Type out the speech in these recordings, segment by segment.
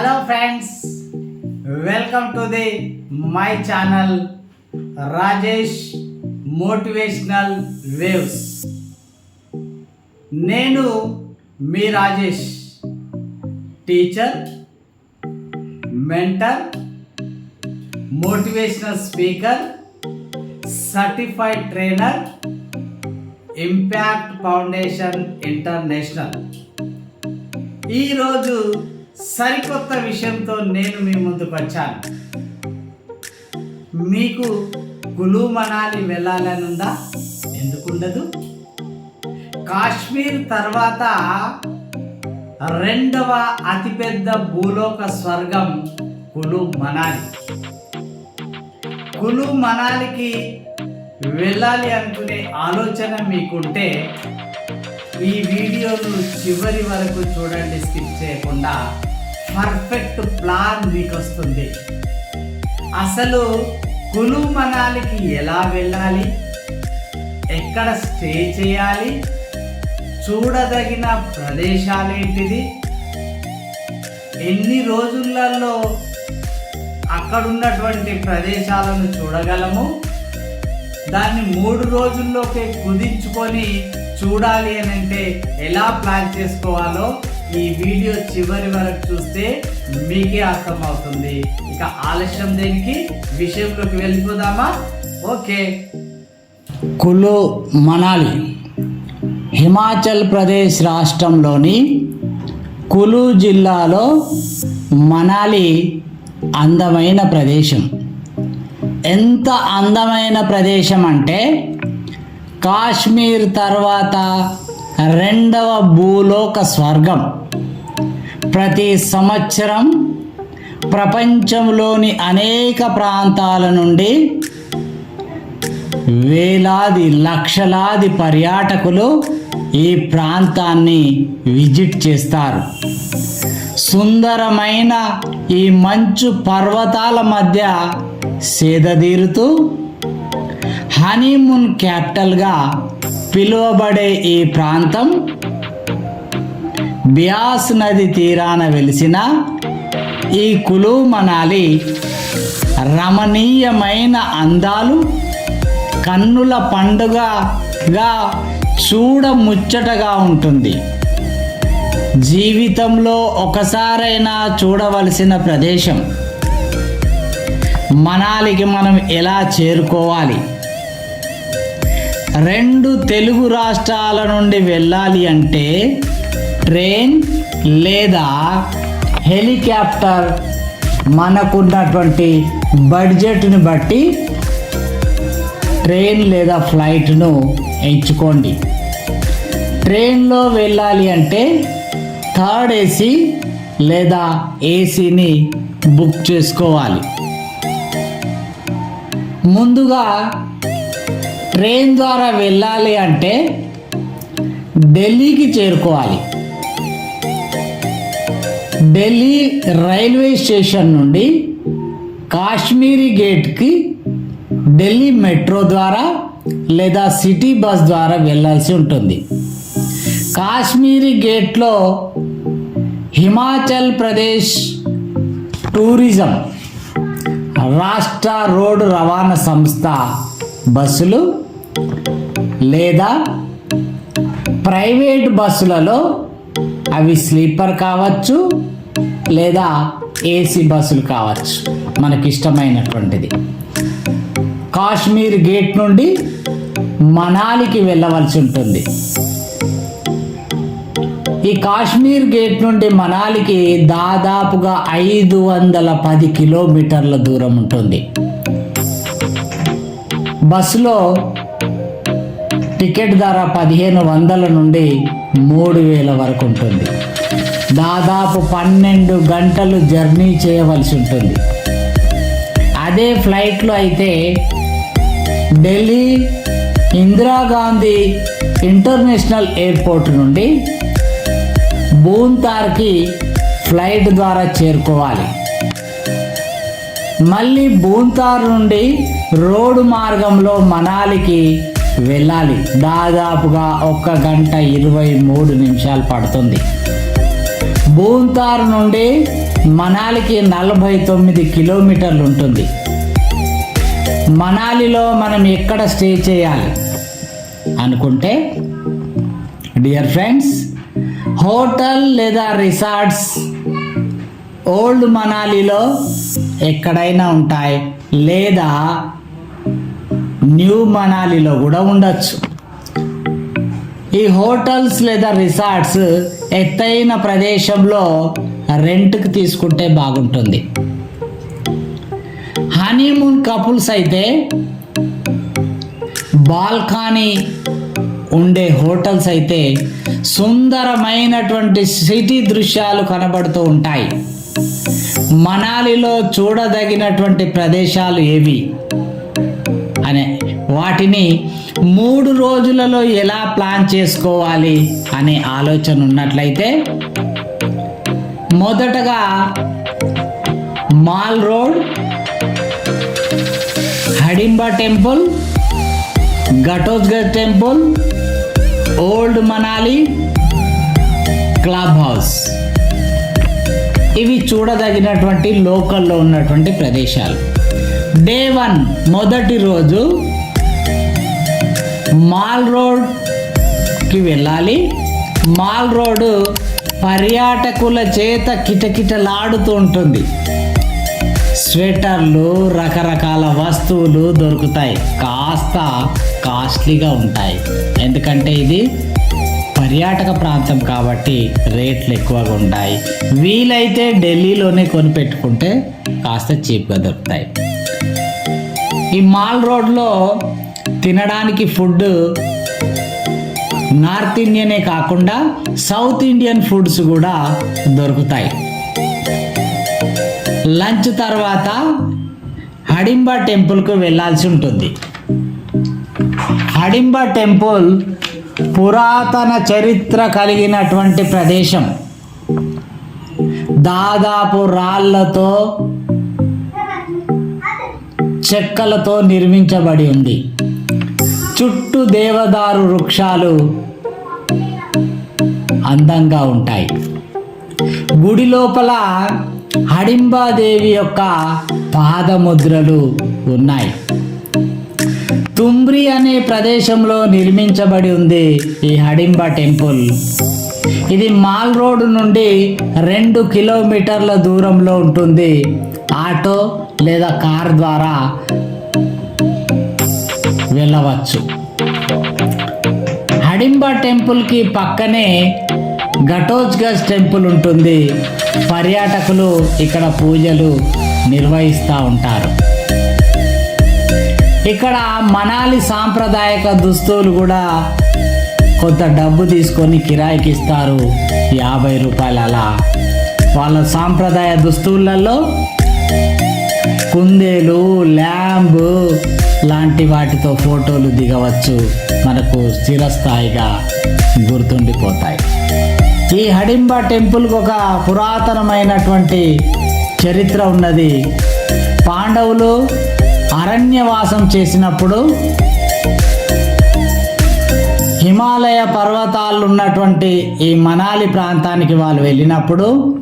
Hello friends welcome to the my channel Rajesh motivational waves నేను మీ Rajesh teacher mentor motivational speaker certified trainer impact foundation international ఈరోజు సరికొత్త విషయంతో నేను మీ ముందుకు వచ్చాను మీకు కులు మనాలి వెళ్ళాలని ఉందా ఎందుకుండదు. కాశ్మీర్ తర్వాత రెండవ అతిపెద్ద భూలోక స్వర్గం కులు మనాలి కులు మనాలికి వెళ్ళాలి అనుకునే ఆలోచన మీకుంటే ఈ వీడియోను చివరి వరకు చూడండి స్కిప్ చేయకుండా. పర్ఫెక్ట్ ప్లాన్ మీకు వస్తుంది అసలు కులు మనాలికి ఎలా వెళ్ళాలి? ఎక్కడ స్టే చేయాలి? చూడదగిన ప్రదేశాలేంటిది? ఎన్ని రోజులలో అక్కడ ఉన్నటువంటి ప్రదేశాలను చూడగలము? దాన్ని మూడు రోజుల్లోకి కుదించుకొని చూడాలి అని అంటే ఎలా ప్లాన్ చేసుకోవాలో ఈ వీడియో చివరి వరకు చూస్తే మీకే అర్థమవుతుంది. ఇక ఆలస్యం దేనికి? విషయంలోకి వెళ్ళిపోదామా? ఓకే. కులు మనాలి. హిమాచల్ ప్రదేశ్ రాష్ట్రంలోని కులు జిల్లాలో మనాలి అందమైన ప్రదేశం. ఎంత అందమైన ప్రదేశం అంటే కాశ్మీర్ తర్వాత రెండవ భూలోక స్వర్గం. ప్రతి సంవత్సరం ప్రపంచంలోని అనేక ప్రాంతాల నుండి వేలాది లక్షలాది పర్యాటకులు ఈ ప్రాంతాన్ని విజిట్ చేస్తారు. సుందరమైన ఈ మంచు పర్వతాల మధ్య సేదదీరుతూ హనీమూన్ క్యాపిటల్గా పిలువబడే ఈ ప్రాంతం బ్యాస్ నది తీరాన వెలిసిన ఈ కులు మనాలి రమణీయమైన అందాలు కన్నుల పండుగగా చూడముచ్చటగా ఉంటుంది. జీవితంలో ఒకసారైనా చూడవలసిన ప్రదేశం. మనాలికి మనం ఎలా చేరుకోవాలి? రెండు తెలుగు రాష్ట్రాల నుండి వెళ్ళాలి అంటే ట్రైన్ లేదా హెలికాప్టర్ మనకున్నటువంటి బడ్జెట్ని బట్టి ట్రైన్ లేదా ఫ్లైట్ను ఎంచుకోండి. ట్రైన్లో వెళ్ళాలి అంటే థర్డ్ ఏసీ లేదా ఏసీని బుక్ చేసుకోవాలి. ముందుగా ట్రైన్ ద్వారా వెళ్ళాలి అంటే ఢిల్లీకి చేరుకోవాలి. ఢిల్లీ రైల్వే స్టేషన్ నుండి కాశ్మీరీ గేట్కి ఢిల్లీ మెట్రో ద్వారా లేదా సిటీ బస్ ద్వారా వెళ్ళాల్సి ఉంటుంది. కాశ్మీరీ గేట్లో హిమాచల్ ప్రదేశ్ టూరిజం రాష్ట్ర రోడ్డు రవాణా సంస్థ బస్సులు లేదా ప్రైవేట్ బస్సులలో అవి స్లీపర్ కావచ్చు లేదా ఏసీ బస్సులు కావచ్చు. మనకి ఇష్టమైనటువంటిది కాశ్మీర్ గేట్ నుండి మనాలికి వెళ్ళవలసి ఉంటుంది. ఈ కాశ్మీర్ గేట్ నుండి మనాలికి దాదాపుగా ఐదు వందల పది కిలోమీటర్ల దూరం ఉంటుంది. బస్సులో టికెట్ ధర పదిహేను వందల నుండి మూడు వేల వరకు ఉంటుంది. దాదాపు పన్నెండు గంటలు జర్నీ చేయవలసి ఉంటుంది. అదే ఫ్లైట్లో అయితే ఢిల్లీ ఇందిరాగాంధీ ఇంటర్నేషనల్ ఎయిర్పోర్ట్ నుండి బూంతార్కి ఫ్లైట్ ద్వారా చేరుకోవాలి. మళ్ళీ బూంతార్ నుండి రోడ్డు మార్గంలో మనాలికి వెళ్ళాలి. దాదాపుగా ఒక్క గంట ఇరవై మూడు నిమిషాలు పడుతుంది. భూంతార్ నుండి మనాలికి నలభై తొమ్మిది కిలోమీటర్లు ఉంటుంది. మనాలిలో మనం ఎక్కడ స్టే చేయాలి? అనుకుంటే డియర్ ఫ్రెండ్స్ హోటల్ లేదా రిసార్ట్స్ ఓల్డ్ మనాలిలో ఎక్కడైనా ఉంటాయి. లేదా న్యూ మనాలిలో కూడా ఉండొచ్చు. ఈ హోటల్స్ లేదా రిసార్ట్స్ ఎత్తైన ప్రదేశంలో రెంట్కి తీసుకుంటే బాగుంటుంది. హనీమూన్ కపుల్స్ అయితే బాల్కనీ ఉండే హోటల్స్ అయితే సుందరమైనటువంటి సిటీ దృశ్యాలు కనబడుతూ ఉంటాయి. మనాలిలో చూడదగినటువంటి ప్రదేశాలు ఏవి? అనే వాటిని మూడు రోజులలో ఎలా ప్లాన్ చేసుకోవాలి అనే ఆలోచన ఉన్నట్లయితే మొదటగా mall road Hadimba temple Ghatotkach temple old Manali club house ఇవి చూడదగినటువంటి లోకల్లో ఉన్నటువంటి ప్రదేశాలు. డే వన్ మొదటి రోజు మాల్ రోడ్కి వెళ్ళాలి. మాల్ రోడ్డు పర్యాటకుల చేత కిటకిటలాడుతూ ఉంటుంది. స్వెటర్లు రకరకాల వస్తువులు దొరుకుతాయి. కాస్త కాస్ట్లీగా ఉంటాయి. ఎందుకంటే ఇది పర్యాటక ప్రాంతం కాబట్టి రేట్లు ఎక్కువగా ఉంటాయి. వీలైతే ఢిల్లీలోనే కొనిపెట్టుకుంటే కాస్త చీప్గా దొరుకుతాయి. ఈ మాల్ రోడ్లో తినడానికి ఫుడ్ నార్త్ ఇండియనే కాకుండా సౌత్ ఇండియన్ ఫుడ్స్ కూడా దొరుకుతాయి. లంచ్ తర్వాత హడింబా టెంపుల్కు వెళ్ళాల్సి ఉంటుంది. హడింబా టెంపుల్ పురాతన చరిత్ర కలిగినటువంటి ప్రదేశం. దాదాపు రాళ్ళతో చెక్కలతో నిర్మించబడి ఉంది. చుట్టూ దేవదారు వృక్షాలు అందంగా ఉంటాయి. గుడి లోపల హడింబాదేవి యొక్క పాదముద్రలు ఉన్నాయి. తుంబ్రి అనే ప్రదేశంలో నిర్మించబడి ఉంది ఈ హడింబ టెంపుల్. ఇది మాల్ రోడ్ నుండి రెండు కిలోమీటర్ల దూరంలో ఉంటుంది. ఆటో లేదా కార్ ద్వారా వెళ్ళవచ్చు. హడింబ టెంపుల్కి పక్కనే ఘటోజ్గజ్ టెంపుల్ ఉంటుంది. పర్యాటకులు ఇక్కడ పూజలు నిర్వహిస్తూ ఉంటారు. ఇక్కడ మనాలి సాంప్రదాయక దుస్తులు కూడా కొంత డబ్బు తీసుకొని కిరాయికి ఇస్తారు యాభై రూపాయలు అలా వాళ్ళ సాంప్రదాయ దుస్తువులలో కుందేలు ల్యాంబ్ లాంటి వాటితో ఫోటోలు దిగవచ్చు. మనకు స్థిరస్థాయిగా గుర్తుండిపోతాయి. ఈ హడింబ టెంపుల్కి ఒక పురాతనమైనటువంటి చరిత్ర ఉన్నది. పాండవులు అరణ్యవాసం చేసినప్పుడు హిమాలయ పర్వతాలు ఉన్నటువంటి ఈ మనాలి ప్రాంతానికి వాళ్ళు వెళ్ళినప్పుడు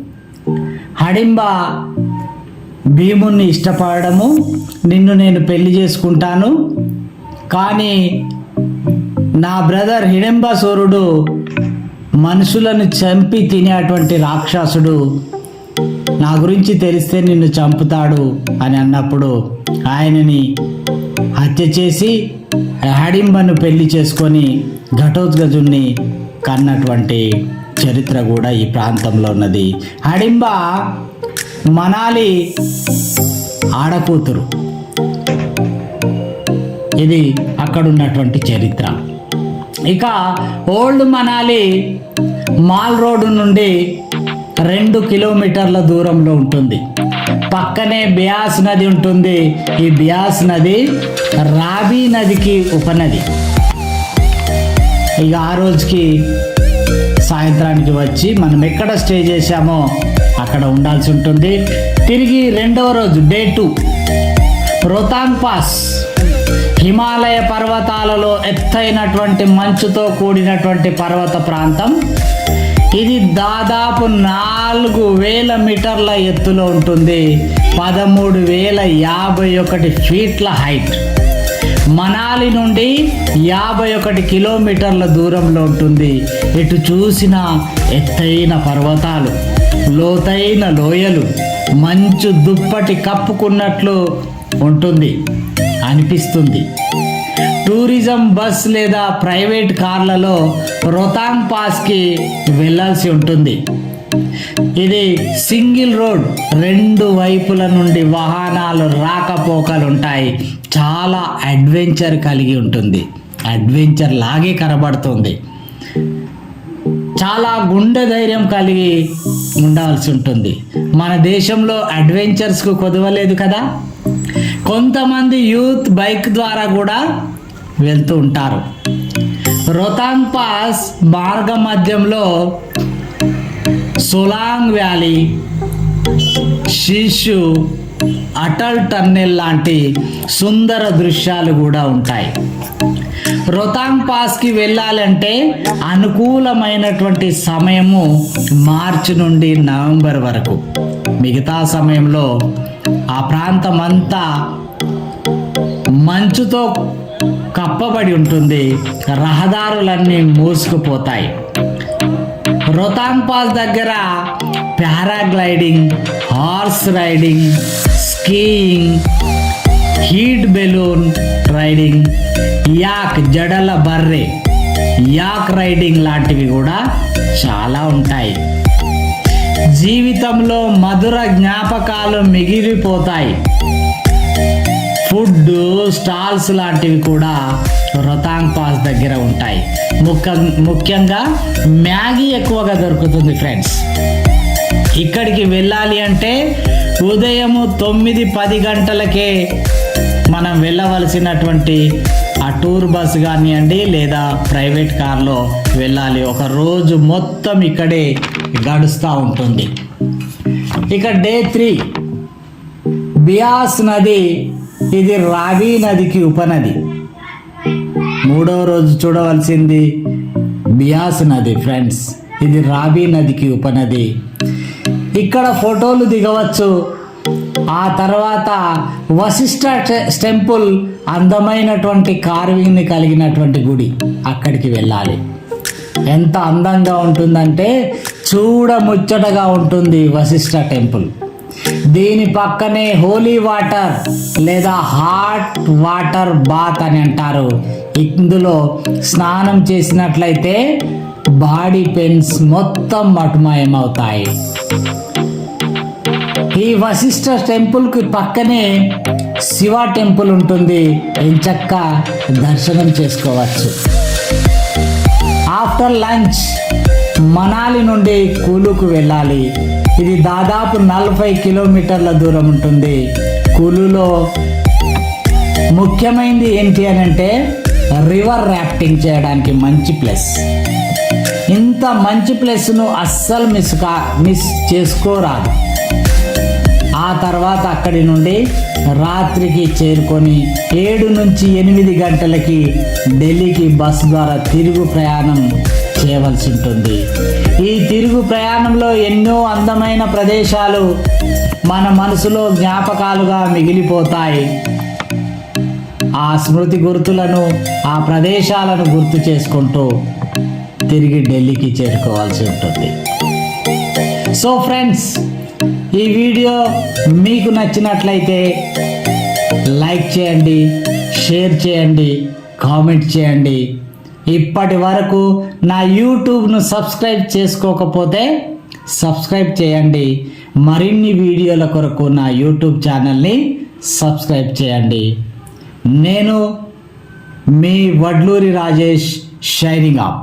హడింబ భీముణ్ణి ఇష్టపడము నిన్ను నేను పెళ్ళి చేసుకుంటాను. కానీ నా బ్రదర్ హిడింబసూరుడు మనుషులను చంపి తినేటువంటి రాక్షసుడు నా గురించి తెలిస్తే నిన్ను చంపుతాడు అని అన్నప్పుడు ఆయనని హత్య చేసి హడింబను పెళ్ళి చేసుకొని ఘటోత్గజుణ్ణి కన్నటువంటి చరిత్ర కూడా ఈ ప్రాంతంలో ఉన్నది. హడింబ మనాలి ఆడకూతురు. ఇది అక్కడ ఉన్నటువంటి చరిత్ర. ఇక ఓల్డ్ మనాలి మాల్ రోడ్డు నుండి రెండు కిలోమీటర్ల దూరంలో ఉంటుంది. పక్కనే బియాస్ నది ఉంటుంది. ఈ బియాస్ నది రాబీ నదికి ఉపనది. ఇక ఆ రోజుకి సాయంత్రానికి వచ్చి మనం ఎక్కడ స్టే చేశామో అక్కడ ఉండాల్సి ఉంటుంది. తిరిగి రెండవ రోజు day two. Rohtang pass. Himalaya పర్వతాలలో ఎత్తైనటువంటి మంచుతో కూడినటువంటి పర్వత ప్రాంతం ఇది దాదాపు నాలుగు వేల మీటర్ల ఎత్తులో ఉంటుంది. పదమూడు వేల యాభై ఒకటి ఫీట్ల హైట్. మనాలి నుండి యాభై ఒకటి కిలోమీటర్ల దూరంలో ఉంటుంది. ఇటు చూసిన ఎత్తైన పర్వతాలు లోతైన లోయలు మంచు దుప్పటి కప్పుకున్నట్లు ఉంటుంది. అనిపిస్తుంది. టూరిజం బస్ లేదా ప్రైవేట్ కార్లలో రొతాంగ్ పాస్కి వెళ్ళాల్సి ఉంటుంది. ఇది సింగిల్ రోడ్ రెండు వైపుల నుండి వాహనాలు రాకపోకలు ఉంటాయి చాలా అడ్వెంచర్ కలిగి ఉంటుంది. అడ్వెంచర్ లాగే కనబడుతుంది. చాలా గుండె ధైర్యం కలిగి ఉండాల్సి ఉంటుంది. మన దేశంలో అడ్వెంచర్స్కు కొదవలేదు కదా? కొంతమంది యూత్ బైక్ ద్వారా కూడా వెళ్తూ ఉంటారు. రోతాంగ్ పాస్ మార్గ మధ్యంలో సోలాంగ్ వ్యాలీ శిశు అటల్ టన్నెల్ లాంటి సుందర దృశ్యాలు కూడా ఉంటాయి. రోతాంగ్ పాస్కి వెళ్ళాలంటే అనుకూలమైనటువంటి సమయము మార్చి నుండి నవంబర్ వరకు. మిగతా సమయంలో ఆ ప్రాంతం అంతా మంచుతో కప్పబడి ఉంటుంది. రహదారులన్నీ మూసుకుపోతాయి. రోతాంగ్ పాస్ దగ్గర paragliding horse riding skiing heat balloon riding yak జడల బర్రె యాక్ రైడింగ్ లాంటివి కూడా చాలా ఉంటాయి. జీవితంలో మధుర జ్ఞాపకాలు మిగిలిపోతాయి. ఫుడ్ స్టాల్స్ లాంటివి కూడా రొతాంగ్ పాస్ దగ్గర ఉంటాయి. ముఖ్య ముఖ్యంగా మ్యాగీ ఎక్కువగా దొరుకుతుంది ఫ్రెండ్స్. ఇక్కడికి వెళ్ళాలి అంటే ఉదయము తొమ్మిది పది గంటలకే మనం వెళ్ళవలసినటువంటి ఆ టూర్ బస్ కానివ్వండి లేదా ప్రైవేట్ కార్లో వెళ్ళాలి. ఒక రోజు మొత్తం ఇక్కడే గడుస్తూ ఉంటుంది. ఇక డే త్రీ. బియాస్ నది ఇది రావి నదికి ఉపనది. మూడవ రోజు చూడవలసింది బియాస్ నది ఫ్రెండ్స్ ఇది రావి నదికి ఉపనది. ఇక్కడ ఫోటోలు దిగవచ్చు. ఆ తర్వాత వశిష్ట టెంపుల్ అందమైనటువంటి కార్వింగ్ని కలిగినటువంటి గుడి అక్కడికి వెళ్ళాలి. ఎంత అందంగా ఉంటుందంటే చూడముచ్చటగా ఉంటుంది వశిష్ట టెంపుల్. దీని పక్కనే హోలీ వాటర్ లేదా హాట్ వాటర్ బాత్ అని అంటారు. ఇందులో స్నానం చేసినట్లయితే బాడీ పెయిన్స్ మొత్తం మటుమాయమవుతాయి ఈ వశిష్ఠ టెంపుల్కి పక్కనే శివ టెంపుల్ ఉంటుంది. ఎంచక్క దర్శనం చేసుకోవచ్చు. ఆఫ్టర్ లంచ్ మనాలి నుండి కూలుకు వెళ్ళాలి. ఇది దాదాపు నలభై కిలోమీటర్ల దూరం ఉంటుంది. కూలులో ముఖ్యమైనది ఏంటి అని అంటే రివర్ ర్యాఫ్టింగ్ చేయడానికి మంచి ప్లేస్. ఇంత మంచి ప్లేస్ను అస్సలు మిస్ కా మిస్ చేసుకోరాదు. ఆ తర్వాత అక్కడి నుండి రాత్రికి చేరుకొని ఏడు నుంచి ఎనిమిది గంటలకి ఢిల్లీకి బస్సు ద్వారా తిరుగు ప్రయాణం చేయవలసి ఉంటుంది ఈ తిరుగు ప్రయాణంలో ఎన్నో అందమైన ప్రదేశాలు మన మనసులో జ్ఞాపకాలుగా మిగిలిపోతాయి. ఆ స్మృతి గుర్తులను ఆ ప్రదేశాలను గుర్తు చేసుకుంటూ తిరిగి ఢిల్లీకి చేరుకోవాల్సి ఉంటుంది. సో ఫ్రెండ్స్ ఈ వీడియో మీకు నచ్చినట్లయితే లైక్ చేయండి షేర్ చేయండి కామెంట్ చేయండి. ఇప్పటి వరకు నా యూట్యూబ్ను సబ్స్క్రైబ్ చేసుకోకపోతే సబ్స్క్రైబ్ చేయండి. మరిన్ని వీడియోల కొరకు నా యూట్యూబ్ ఛానల్ని సబ్స్క్రైబ్ చేయండి. నేను మీ వడ్లూరి రాజేష్ షైరింగ్ అప్